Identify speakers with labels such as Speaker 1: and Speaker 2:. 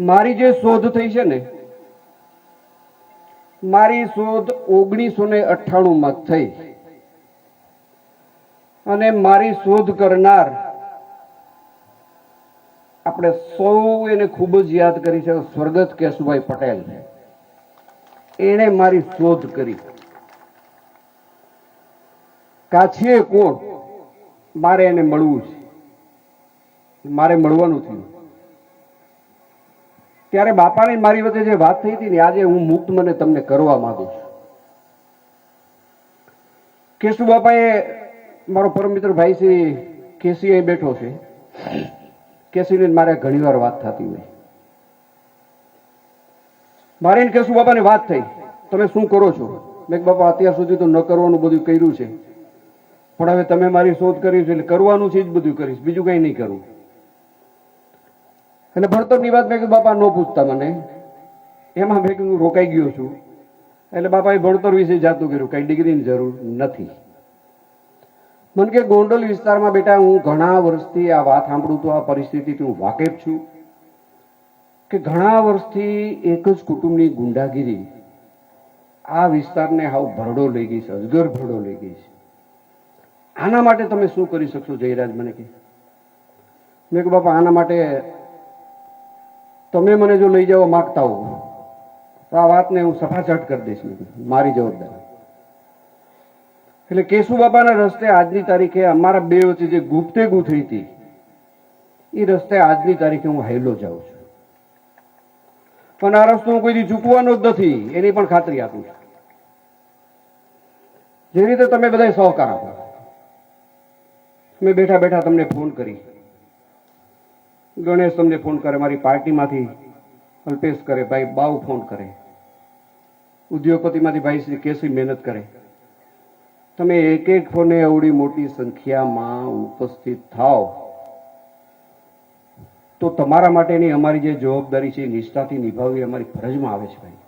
Speaker 1: મારી જે શોધ થઈ છે ને, મારી શોધ ઓગણીસો ને અઠાણું માં થઈ. અને મારી શોધ કરનાર આપણે સૌ એને ખૂબ જ યાદ કરી છે સ્વર્ગત કેશુભાઈ પટેલ. એણે મારી શોધ કરી. કાછીએ કોણ? મારે એને મળવું છે. મારે મળવાનું થયું. ત્યારે બાપાની મારી વચ્ચે જે વાત થઈ હતી ને, આજે હું મુક્ત મને તમને કરવા માંગુ છું. કેશુ બાપાએ મારો પરમ મિત્ર ભાઈ શ્રી કેસી અહીં બેઠો છે. કેસીને મારે ઘણી વાર વાત થતી હોય. મારે કેશુ બાપાની વાત થઈ. તમે શું કરો છો? મેં બાપા, અત્યાર સુધી તો ન કરવાનું બધું કર્યું છે. પણ હવે તમે મારી શોધ કરી છે, એટલે કરવાનું છે જ બધું કરીશ. બીજું કંઈ નહીં કરવું એટલે ભણતરની વાત મેં કીધું, બાપા, ન પૂછતા મને. એમાં મેં કીધું રોકાઈ ગયો છું. એટલે બાપાએ ભણતર વિશે જાતું કર્યું, કઈ ડિગ્રીની જરૂર નથી. મને કે, ગોંડલ વિસ્તારમાં બેટા, હું ઘણા વર્ષથી આ વાત સાંભળું તો, આ પરિસ્થિતિથી હું વાકેફ છું. કે ઘણા વર્ષથી એક જ કુટુંબની ગુંડાગીરી આ વિસ્તારને હાવ ભરડો લઈ ગઈ છે, અજગર ભરડો લઈ ગઈ છે. આના માટે તમે શું કરી શકશો, જયરાજ, મને કે? મેં કે બાપા, આના માટે તમે મને જો લઈ જવા માગતા હો તો આ વાતને હું સફાચટ કરી દઈશ મારી જવાબદારી. એટલે કેશુ બાબાના રસ્તે આજની તારીખે અમારા બે વચ્ચે જે ગુપ્તે ગુ હતી, એ રસ્તે આજની તારીખે હું હાઈલો જાઉં છું. પણ આ રસ્તો હું કોઈ દી ચૂકવાનો જ નથી, એની પણ ખાતરી આપું છું. જે રીતે તમે બધા સહકાર આપો. મેં બેઠા બેઠા તમને ફોન કરી. ગણેશ તમને ફોન કરે, મારી પાર્ટીમાંથી અલ્પેશ કરે, ભાઈ બાવ ફોન કરે. ઉદ્યોગપતિમાંથી ભાઈ શ્રી કેસી મહેનત કરે. તમે એક એક ફોને એવડી મોટી સંખ્યામાં ઉપસ્થિત થાવ તો તમારા માટેની અમારી જે જવાબદારી છે નિષ્ઠાથી નિભાવવી અમારી ફરજમાં આવે છે, ભાઈ.